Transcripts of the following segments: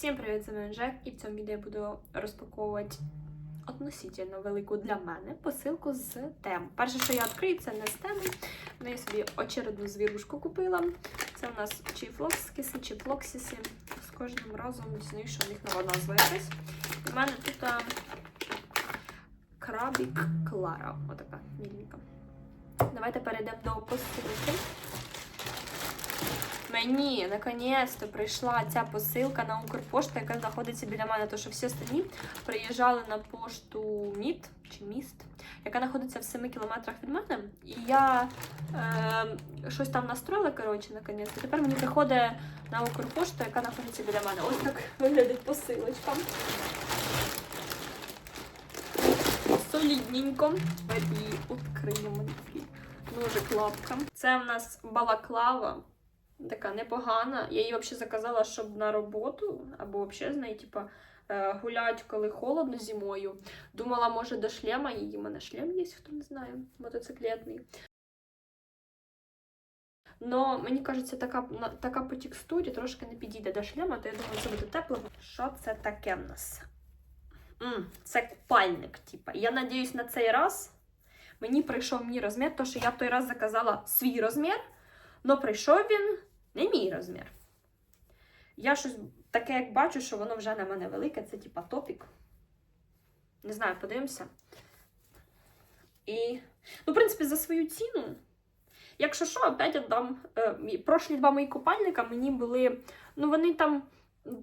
Всім привіт, з вами Жек, і в цьому відео я буду розпаковувати относительно велику для мене посилку з тем. Перше, що я відкрию, це не з теми. Ну, я собі очередну звірушку купила. Це у нас чи флоксіси, чи флоксіси. З кожним разом дізнаю, що в них нова назва якась. У мене тут крабік Клара. Отака міленька. Давайте перейдемо до посилки. Мені наконець-то прийшла ця посилка на Укрпошту, яка знаходиться біля мене, тому що всі остальні приїжджали на пошту МІД чи міст, яка знаходиться в 7 кілометрах від мене. І я е, щось там настроїла, коротше, наконець. І тепер мені приходить на Укрпошту, яка знаходиться біля мене. Ось так виглядить посилочка. Солідненько. І відкриємо такий ножик лапка. Це в нас балаклава така непогана. Я її взагалі заказала, щоб на роботу, або взагалі з нею, типа, е, гулять, коли холодно зимою. Думала, може, до шлема її. У мене шлем є, хто не знає, мотоциклетний. Но мені кажеться, така, така по текстурі трошки не підійде до шлема, то я думаю, це буде тепло. Що це таке в нас? М, це купальник, типа. Я надіюсь, на цей раз мені прийшов мій розмір, тому що я в той раз заказала свій розмір, але прийшов він не мій розмір. Я щось таке, як бачу, що воно вже на мене велике, це типа топік. Не знаю, подивимося. І, ну, в принципі, за свою ціну. Якщо що, опять віддам. Е, прошлі два мої купальника мені були. Ну, вони там.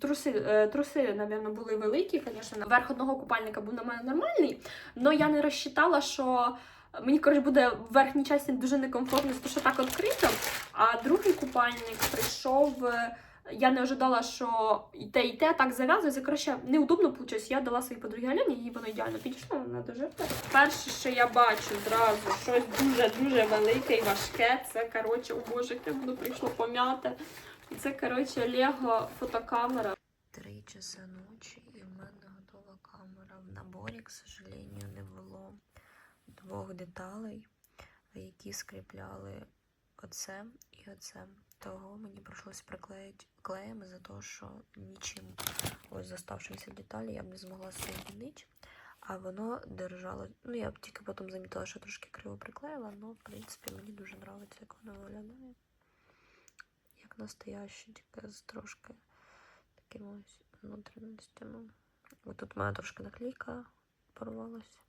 Труси, е, труси, напевно, були великі, звісно. Верх одного купальника був на мене нормальний, але я не розчитала, що мені коротше, буде в верхній частині дуже некомфортно, тому що так відкрито. А другий купальник прийшов. е, Я не ожидала, що і те, і те так зав'язується. Коротше, неудобно вийшло. Я дала своїй подругі Альоні, їй воно ідеально підійшло, вона дуже. Перше, що я бачу зразу, щось дуже-дуже велике і важке. Це, коротше, о боже, як воно прийшло пом'яте. І це, коротше, Лего фотокамера. Три часа ночі і в мене готова камера. В наборі, к сожалению, не двох деталей, які скріпляли оце і оце. Того мені прийшлося приклеїти клеєм за те, що нічим ось заставшися деталі я б не змогла соєдинити. А воно держало. Ну, я б тільки потім замітила, що трошки криво приклеїла, але в принципі мені дуже подобається, як воно виглядає. Як настояще, тільки з трошки такими ось внутрішностями. Тут мене трошки наклейка порвалась.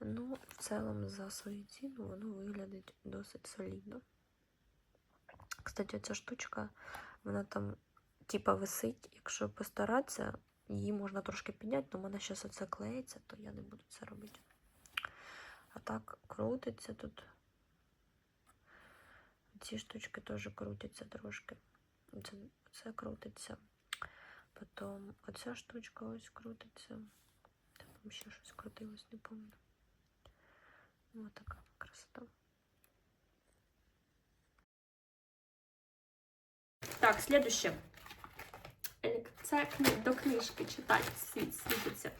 Ну, в цілому, за свою ціну воно виглядить досить солідно. Кстати, ця штучка, вона там, типа, висить. Якщо постаратися, її можна трошки підняти, але в мене зараз оце клеїться, то я не буду це робити. А так крутиться тут. Ці штучки теж крутяться трошки. Це, це крутиться. Потім оця штучка ось крутиться. Там ще щось крутилось, не пам'ятаю. Ось така красота. Так, следующее. Елек- Це кни- до книжки читати світ світиться.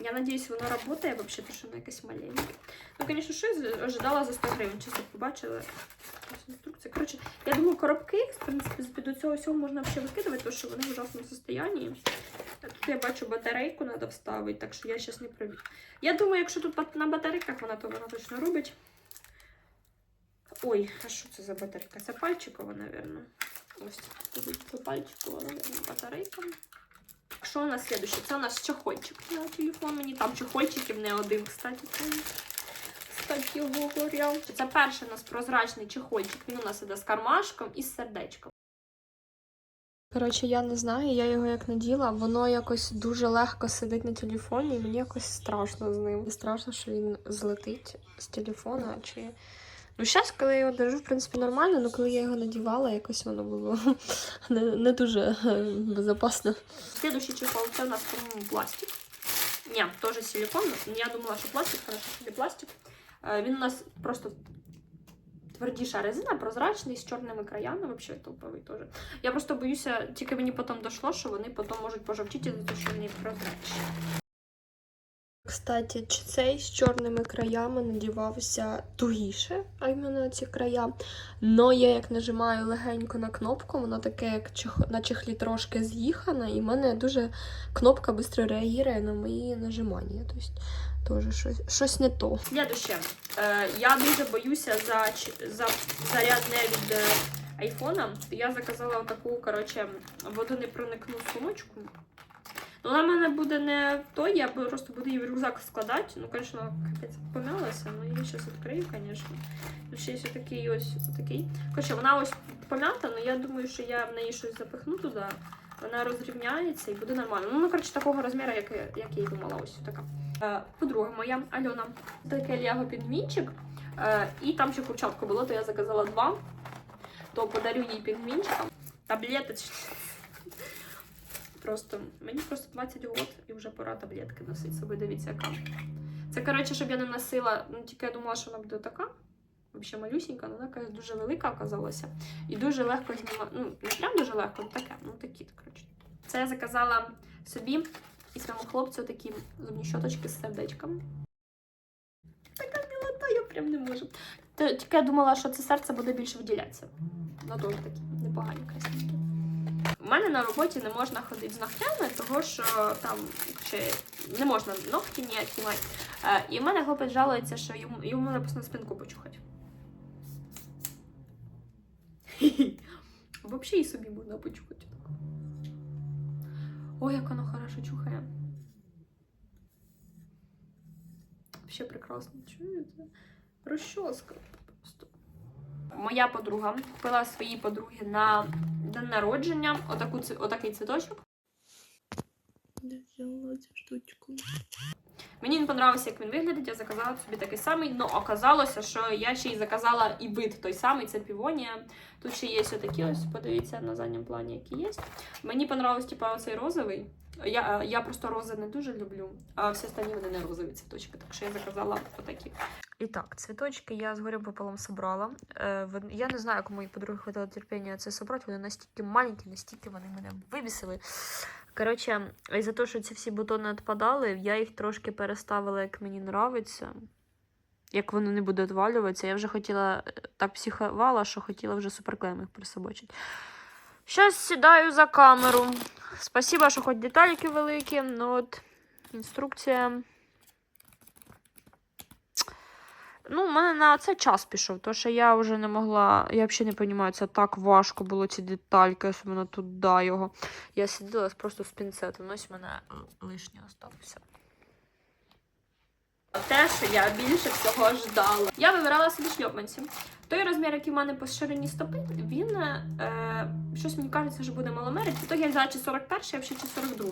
Я надіюсь, воно працює вообще, тому що воно якесь маленьке. Ну, звісно, що я ожидала за 100 гривень, чисто побачила. Ось інструкція. Коротше, я думаю, коробки, в принципі, з-під цього всього можна взагалі викидувати, тому що вони в ужасному стані. Тут я бачу батарейку треба вставити, так що я зараз не провірю. Я думаю, якщо тут на батарейках вона, то вона точно робить. Ой, а що це за батарейка? Це пальчикова, мабуть. Ось це пальчикова, мабуть, батарейка. Що у нас слідуще? Це у нас чохольчик на телефон. Мені там чохольчиків не один, кстати. Кстати, говоря. Це перший у нас прозрачний чехольчик. Він у нас іде з кармашком і з сердечком. Коротше, я не знаю, я його як наділа, воно якось дуже легко сидить на телефоні, і мені якось страшно з ним. Страшно, що він злетить з телефона. Чи... Ну, зараз, коли я його держу, в принципі, нормально, але коли я його надівала, якось воно було не, не дуже е, безпечно. Слідуючий чехол це у нас, по-моєму, пластик. Ні, теж силикон. Я думала, що пластик, хорошо, що пластик. Е, Він у нас просто твердіша резина, прозрачний, з чорними краями, взагалі топовий теж. Я просто боюся, тільки мені потім дійшло, що вони потім можуть пожовтіти, тому що вони прозрачні. Кстати, цей з чорними краями надівався тугіше, а іменно ці края. Но я як нажимаю легенько на кнопку, воно таке, як чих- на чехлі трошки з'їхана, і в мене дуже кнопка швидко реагує на мої нажимання. Тобто, теж щось, щось не то. Слідуще. Е, я дуже боюся за, за зарядне від е, айфона. Я заказала таку, коротше, водонепроникну сумочку. Ну, вона в мене буде не той, я просто буду її в рюкзак складати. Ну, звісно, капець помялася, але я зараз відкрию, звісно. Ще є такий ось такий. Коротше, вона ось пом'ята, але я думаю, що я в неї щось запихну туди. Вона розрівняється і буде нормально. Ну, вона, коротше, такого розміру, як, як я і думала, ось така. Е, подруга моя, Альона, таке лего пінгвінчик. Е, і там ще курчатка було, то я заказала два. То подарю їй пінгвінчика. Таблеточки. Просто мені просто 20 років і вже пора таблетки носити. Собі дивіться, яка. Це, коротше, щоб я не носила, ну тільки я думала, що вона буде така. Взагалі малюсінька, але якась дуже велика оказалася. І дуже легко знімати. Ну, не прям дуже легко, але таке. Ну такі, коротше. Це я заказала собі і своєму хлопцю такі зубні щоточки з сердечком. Така мілота, я прям не можу. Тільки я думала, що це серце буде більше виділятися. Ну, дуже такі непогані, красиві. У мене на роботі не можна ходити з ногтями, тому що там ще не можна ногті ніякі мати. Е, І в мене хлопець жалується, що йому, йому треба просто на спинку почухати. Взагалі і собі можна почухати. Ой, як воно хорошо чухає. Взагалі прекрасно чуєте. Розчоска просто. Моя подруга купила своїй подругі на день народження отаку, отакий цвіточок. Взяла цю штучку? Мені він подобався, як він виглядить, я заказала собі такий самий, але оказалося, що я ще й заказала і вид той самий, це півонія. Тут ще є такі ось, подивіться на задньому плані, які є. Мені подобався, типа, оцей розовий. Я, я просто рози не дуже люблю, а всі останні вони не розові цвіточки, так що я заказала отакі. І так, цвіточки я з горем пополам собрала. Е, я не знаю, як у моїх подруги хватило терпіння це собрати. Вони настільки маленькі, настільки вони мене вибісили. Коротше, за те, що ці всі бутони відпадали, я їх трошки переставила, як мені нравиться. Як воно не буде відвалюватися. Я вже хотіла е, так психувала, що хотіла вже суперклеєм їх присобочити. Щас сідаю за камеру. Спасибо, що хоч детальки великі. Ну от інструкція. Ну, у мене на це час пішов, тому що я вже не могла. Я взагалі не розумію, це так важко було ці детальки, особливо туди його. Я сиділа просто з пінцетом. Ось в мене лишнє остався. Те, що я більше всього ждала. Я вибирала собі шльопанці. Той розмір, який в мене по ширині стопи, він е, щось мені кажеться, що буде маломерить. То я взяла чи 41, а взагалі чи 42.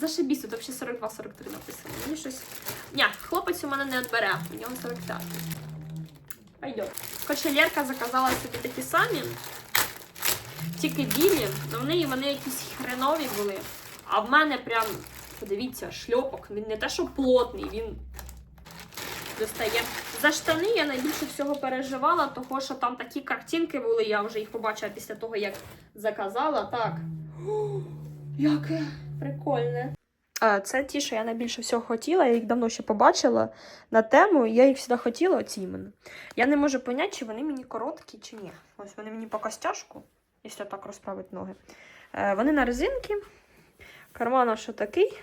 Зашибісь, тут взагалі 42-43 написано. Мені щось. Ні, хлопець у мене не відбере, у нього 45. Пойдет. Короче, Лерка заказала собі такі самі. Тільки білі, але вони, вони якісь хренові були. А в мене прям, подивіться, шльопок. Він не те, що плотний, він достає. За штани я найбільше всього переживала, того що там такі картинки були, я вже їх побачила після того, як заказала. Так. Яке прикольне. Це ті, що я найбільше всього хотіла, я їх давно ще побачила на тему, я їх завжди хотіла, оці іменно. Я не можу поняти, чи вони мені короткі, чи ні. Ось вони мені по костяшку, якщо так розправити ноги. Е, вони на резинки. Карман що такий.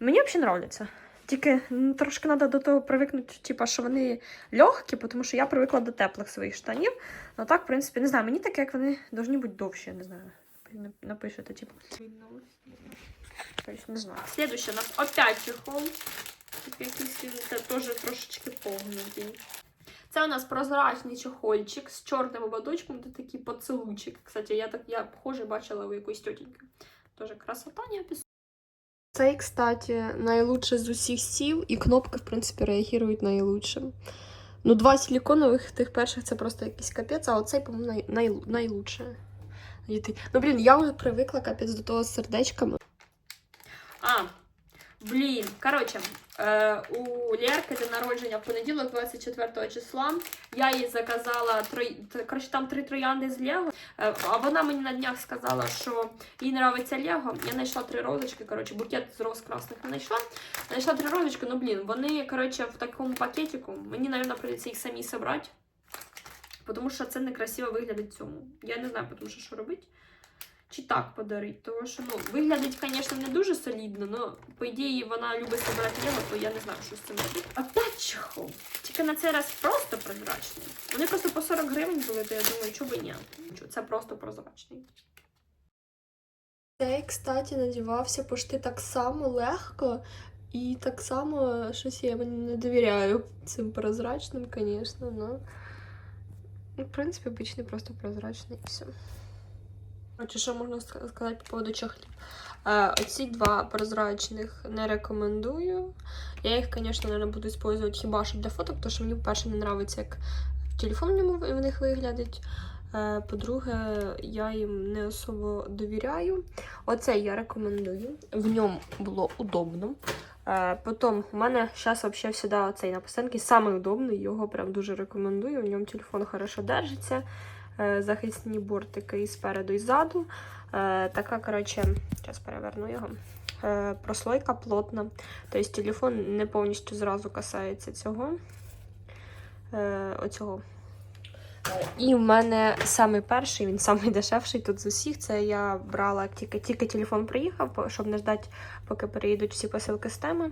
Мені взагалі подобається. Тільки м, трошки треба до того привикнути, типу, що вони легкі, тому що я привикла до теплих своїх штанів. Ну так, в принципі, не знаю, мені таке, як вони повинні бути довші, не знаю. Нап- Напишете, типу. Тобто, не знаю. Слідуще у нас опять чехол. Такий якийсь теж трошечки погнутий. Це у нас прозрачний чехольчик з чорним ободочком, це такий поцелуйчик. Кстати, я так я похоже бачила у якоїсь тітеньки. Тоже красота не описує. Цей, кстати, найлучше з усіх сіл, і кнопки, в принципі, реагують наилучше. Ну, два силіконових, тих перших це просто якийсь капець, а оцей, по-моєму, най, най, найлучше. Ну, блін, я вже привикла капець до того з сердечками. А, Блін, коротше, е, у Лєрки день народження в понеділок, 24 числа. Я їй заказала трой... коротше, там три троянди з Лего. Е, а вона мені на днях сказала, що їй подобається Лего. Я знайшла три розочки. Коротше, букет з роз красних не знайшла. Знайшла три розочки, ну блін, вони, коротше, в такому пакетику. Мені, мабуть, прийдеться їх самі зібрати. Тому що це некрасиво виглядить цьому. Я не знаю, тому що що робити. Чи так подарить, тому що ну, виглядить, звісно, не дуже солідно, але по ідеї вона любить збирати Лего, то я не знаю, що з цим робити. Опять чехол. Тільки на цей раз просто прозрачний. Вони просто по 40 гривень були, то я думаю, чого би ні. Це просто прозрачний. Цей, кстати, надівався почти так само легко, і так само щось я мені не довіряю цим прозрачним, звісно, но... Ну, в принципі, обичний просто прозрачний і все. Короче, що можна сказати по поводу чохлів? Е, оці два прозрачних не рекомендую. Я їх, звісно, не буду використовувати хіба що для фоток, тому що мені, по-перше, не подобається, як в телефонному в них виглядять. Е, По-друге, я їм не особо довіряю. Оце я рекомендую. В ньому було удобно. Е, Потім у мене зараз взагалі всегда оцей на постанки самий його прям дуже рекомендую. В ньому телефон хорошо держиться. Е, Захисні бортики і спереду, і ззаду. Е, Така, коротше, зараз переверну його. Е, Прослойка плотна. Тобто телефон не повністю зразу касається цього. Оцього і в мене самий перший, він самий дешевший тут з усіх. Це я брала тільки, тільки телефон приїхав, щоб не ждати, поки переїдуть всі посилки з теми.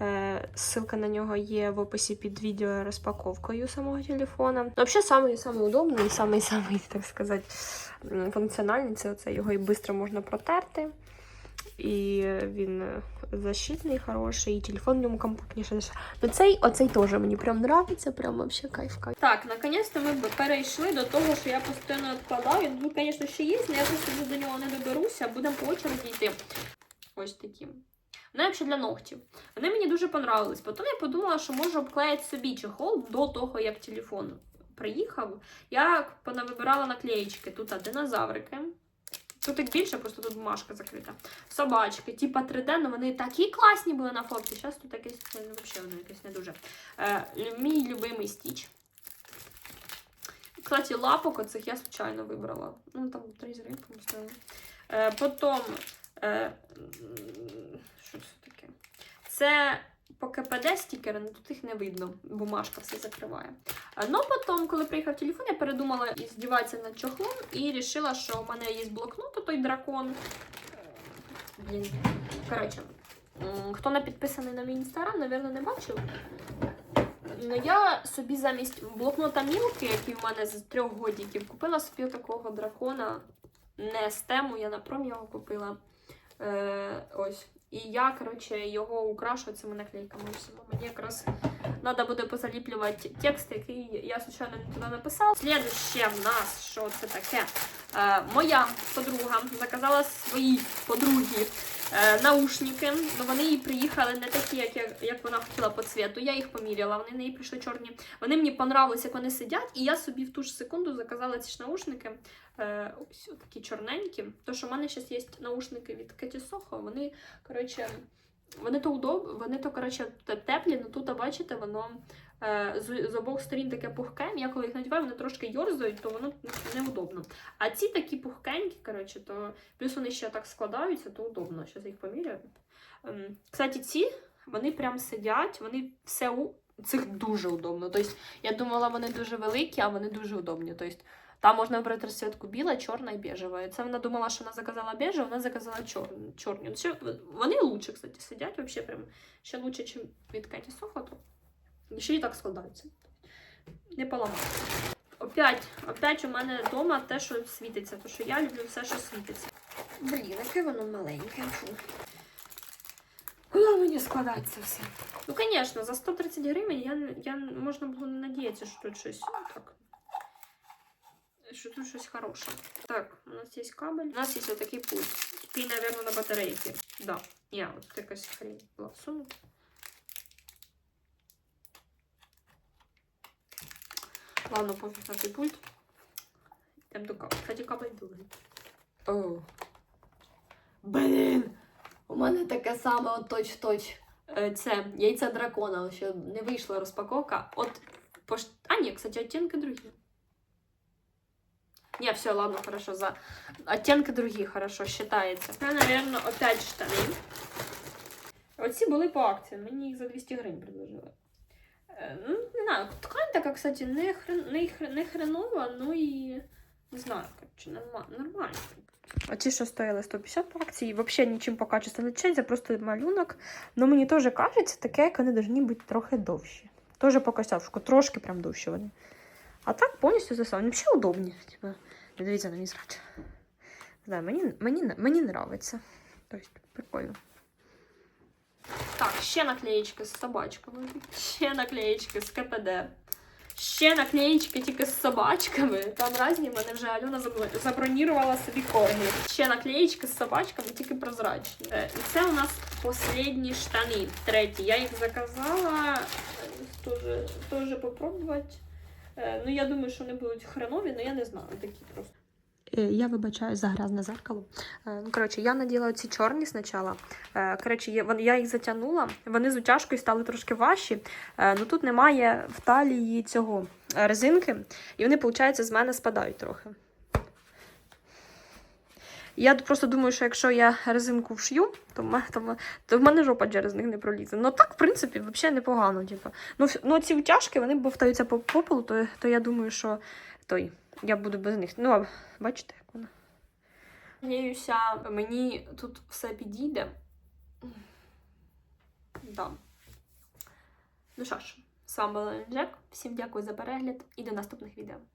Е, ссылка на нього є в описі під відео розпаковкою самого телефона. Ну, Взагалі, самий, самий удобний, самий, самий, так сказати, функціональний. Це оце його і швидко можна протерти. І він е, защитний, хороший, і телефон в ньому компактніше. Ну цей, оцей теж мені прям нравиться, прям вообще кайф кайф. Так, наконец-то ми перейшли до того, що я постійно відкладаю. Ну, звісно, ще є, але я просто вже до нього не доберуся. Будемо по очереді йти. Ось такі. Вони взагалі для ногтів. Вони мені дуже понравились. Потім я подумала, що можу обклеїти собі чехол до того, як телефон приїхав. Я понавибирала наклеїчки. Тут динозаврики. Тут їх більше, просто тут бумажка закрита. Собачки, типа 3D, але вони такі класні були на фотці. Зараз тут якесь, ну, взагалі воно якесь не дуже. Е, мій любимий стіч. Кстати, лапок оцих я случайно вибрала. Ну, там три з ринком стояли. Е, потім. Е, що це таке? Це по КПД стікери, але тут їх не видно. Бумажка все закриває. Е, Ну, потім, коли приїхав телефон, я передумала здіватися над чохлом і вирішила, що в мене є блокнот, той дракон. Блін. Коротше, хто не підписаний на мій інстаграм, напевно, не бачив. Ну, я собі замість блокнота Мілки, який в мене з трьох годиків, купила собі такого дракона. Не з тему, я на пром його купила. Е, ось. І я, коротше, його украшу цими наклейками. Мені якраз треба буде позаліплювати текст, який я, звичайно, туди написала. Слідуще в нас, що це таке? Е, моя подруга заказала своїй подругі е, наушники. Ну, вони їй приїхали не такі, як, як вона хотіла по цвіту. Я їх поміряла, вони в неї прийшли чорні. Вони мені понравились, як вони сидять, і я собі в ту ж секунду заказала ці ж наушники. Е, ось такі чорненькі. То, що в мене зараз є наушники від Кеті Сохо, вони, коротше, вони то удоб, вони то, коротше, теплі, але тут, бачите, воно е, з, з обох сторін таке пухке. Я коли їх надіваю, вони трошки йорзають, то воно неудобно. А ці такі пухкенькі, коротше, то плюс вони ще так складаються, то удобно. Я їх поміряю. Ем, Кстати, ці вони прям сидять, вони все у цих дуже удобно. Тобто, я думала, вони дуже великі, а вони дуже удобні. Тобто, там можна вибрати розцветку біла, чорна і бежева. І Це вона думала, що вона заказала бежеву, вона заказала чор... чорні. Ну, ще- Вони лучше, кстати, сидять вообще прям ще лучше, ніж від Кеті Сохо. То ще і так складаються. Не поламати. Опять, опять у мене вдома те, що світиться, тому що я люблю все, що світиться. Блін, яке воно маленьке. Куди мені складати це все? Ну, звісно, за 130 гривень я, я можна було не надіятися, що тут щось ну, так. Що тут щось хороше. Так, у нас є кабель. У нас є отакий пульт. Який, мабуть, на батарейки. Да. Ні, от якась хрень була всунута. Ладно, пофіг на той пульт. Йдемо до кабель. Кстати, кабель довгий. О. Блін! У мене таке саме от точ-точ. Е, Це яйце дракона, ще не вийшла розпаковка. От пош... А, ні, кстати, оттенки другі. Не, все, ладно, хорошо, за оттенки другі, хорошо, считається. Це, наверное, опять штани. Оці були по акції, мені їх за 200 гривень предложили. Е, Ну, не знаю, ткань така, кстати, не, хрен, не, хр- не хренова, ну і не знаю, короче, нормально. нормально. Оці, що стояли 150 по акції, взагалі нічим по качеству не відрізняються, просто малюнок. Ну мені теж кажеться, таке, як вони повинні бути трохи довші. Теж по костяшку, трошки прям довші вони. А так повністю саме. Взагалі удобні. Типа, не дивіться на мій зрач. Не знаю, мені, мені, мені нравиться. Тобто, прикольно. Так, ще наклеєчки з собачками. Ще наклеєчки з КПД. Ще наклеєчки тільки з собачками. Там різні, в мене вже Альона заб- забронірувала собі корги. Ще наклеєчки з собачками, тільки прозрачні. Е, І це у нас останні штани. Треті. Я їх заказала. е, Теж, теж попробувати. Е, Ну, я думаю, що вони будуть хренові, але я не знаю. Такі просто. Е, Я вибачаю за грязне зеркало. Е, Ну, коротше, я наділа ці чорні спочатку. Коротше, я, їх затягнула, вони з утяжкою стали трошки важчі. Ну тут немає в талії цього резинки, і вони, виходить, з мене спадають трохи. Я просто думаю, що якщо я резинку вшью, то, в мене- то, то в мене жопа через них не пролізе. Ну так, в принципі, взагалі непогано. Типу. Ну, ну ці утяжки, вони бовтаються по, пополу, то, то я думаю, що той, я буду без них. Ну, а бачите, як воно. Надіюся, мені тут все підійде. Да. Ну що ж, з вами була Джек. Всім дякую за перегляд і до наступних відео.